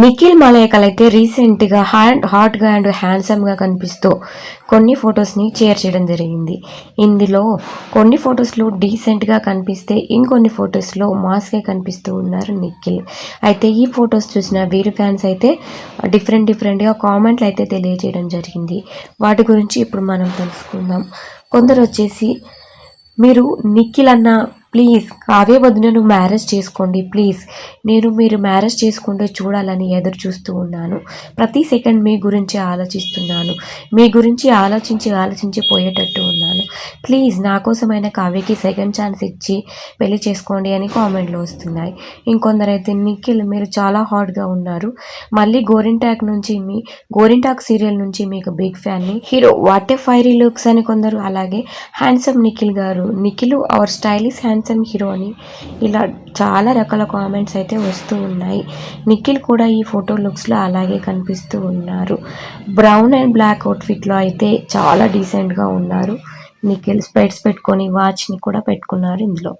నిఖిల్ మలయకల్ అయితే రీసెంట్గా హ్యాండ్ హాట్గా అండ్ హ్యాండ్సమ్గా కనిపిస్తూ కొన్ని ఫొటోస్ని షేర్ చేయడం జరిగింది. ఇందులో కొన్ని ఫొటోస్లో డీసెంట్గా కనిపిస్తే ఇంకొన్ని ఫొటోస్లో మాస్గా కనిపిస్తూ ఉన్నారు నిఖిల్. అయితే ఈ ఫొటోస్ చూసిన వీరి ఫ్యాన్స్ అయితే డిఫరెంట్ డిఫరెంట్గా కామెంట్లు అయితే తెలియజేయడం జరిగింది. వాటి గురించి ఇప్పుడు మనం తెలుసుకుందాం. కొందరు వచ్చేసి మీరు నిఖిల్ అన్న ప్లీజ్ కావ్య వదినను మ్యారేజ్ చేసుకోండి ప్లీజ్. నేను మీరు మ్యారేజ్ చేసుకుంటే చూడాలని ఎదురు చూస్తూ ఉన్నాను. ప్రతి సెకండ్ మీ గురించి ఆలోచిస్తున్నాను. మీ గురించి ఆలోచించి ఆలోచించి పోయేటట్టు ఉన్నాను. ప్లీజ్ నా కోసమైన కావ్యకి సెకండ్ ఛాన్స్ ఇచ్చి పెళ్ళి చేసుకోండి అని కామెంట్లు వస్తున్నాయి. ఇంకొందరైతే నిఖిల్ మీరు చాలా హాట్గా ఉన్నారు. మళ్ళీ గోరింటాక్ నుంచి మీ గోరింటాక్ సీరియల్ నుంచి మీకు big ఫ్యాన్ని hero what a fiery looks అని కొందరు అలాగే హ్యాండ్సమ్ నిఖిల్ గారు. Nikhil our stylish hand handsome hero అని ఇలా చాలా రకాల కామెంట్స్ అయితే వస్తూ ఉన్నాయి. నిఖిల్ కూడా ఈ ఫోటో లుక్స్లో అలాగే కనిపిస్తూ ఉన్నారు. బ్రౌన్ అండ్ బ్లాక్ అవుట్ఫిట్లో అయితే చాలా డీసెంట్గా ఉన్నారు. నిఖిల్ స్పెట్స్ పెట్టుకొని వాచ్ని కూడా పెట్టుకున్నారు ఇందులో.